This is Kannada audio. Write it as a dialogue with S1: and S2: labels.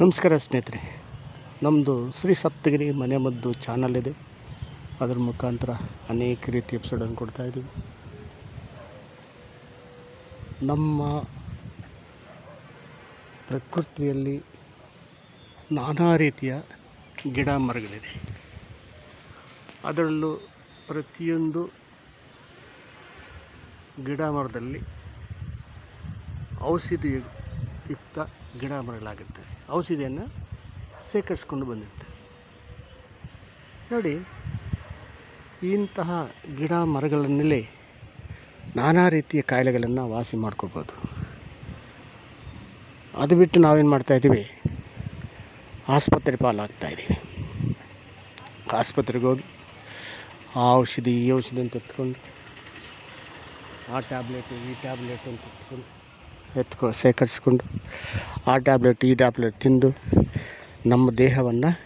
S1: ನಮಸ್ಕಾರ ಸ್ನೇಹಿತರೆ. ನಮ್ಮದು ಶ್ರೀ ಸಪ್ತಗಿರಿ ಮನೆ ಮದ್ದು ಚಾನಲ್ ಇದೆ. ಅದರ ಮುಖಾಂತರ ಅನೇಕ ರೀತಿ ಎಪಿಸೋಡನ್ನು ಕೊಡ್ತಾ ಇದ್ದೀವಿ. ನಮ್ಮ ಪ್ರಕೃತಿಯಲ್ಲಿ ನಾನಾ ರೀತಿಯ ಗಿಡ ಮರಗಳಿದೆ. ಅದರಲ್ಲೂ ಪ್ರತಿಯೊಂದು ಗಿಡ ಮರದಲ್ಲಿ ಔಷಧಿ ಯುಕ್ತ ಗಿಡ ಮರಗಳಾಗಿರ್ತವೆ. ಔಷಧಿಯನ್ನು ಶೇಖರಿಸ್ಕೊಂಡು ಬಂದಿರುತ್ತೆ. ನೋಡಿ, ಇಂತಹ ಗಿಡ ಮರಗಳನ್ನೆಲೆ ನಾನಾ ರೀತಿಯ ಕಾಯಿಲೆಗಳನ್ನು ವಾಸಿ ಮಾಡ್ಕೋಬೋದು. ಅದು ಬಿಟ್ಟು ನಾವೇನು ಮಾಡ್ತಾಯಿದ್ದೀವಿ ಆಸ್ಪತ್ರೆ ಪಾಲಾಗ್ತಾ ಇದ್ದೀವಿ. ಆಸ್ಪತ್ರೆಗೆ ಹೋಗಿ ಆ ಔಷಧಿ, ಈ ಔಷಧಿ ಅಂತ ಎತ್ಕೊಂಡು, ಆ ಟ್ಯಾಬ್ಲೆಟು, ಈ ಟ್ಯಾಬ್ಲೆಟ್ ಅಂತ ಎತ್ಕೊಂಡು ಎತ್ಕೊ ಶೇಖರಿಸ್ಕೊಂಡು ಆ ಟ್ಯಾಬ್ಲೆಟ್ ಈ ಟ್ಯಾಬ್ಲೆಟ್ ತಿಂದು ನಮ್ಮ ದೇಹವನ್ನು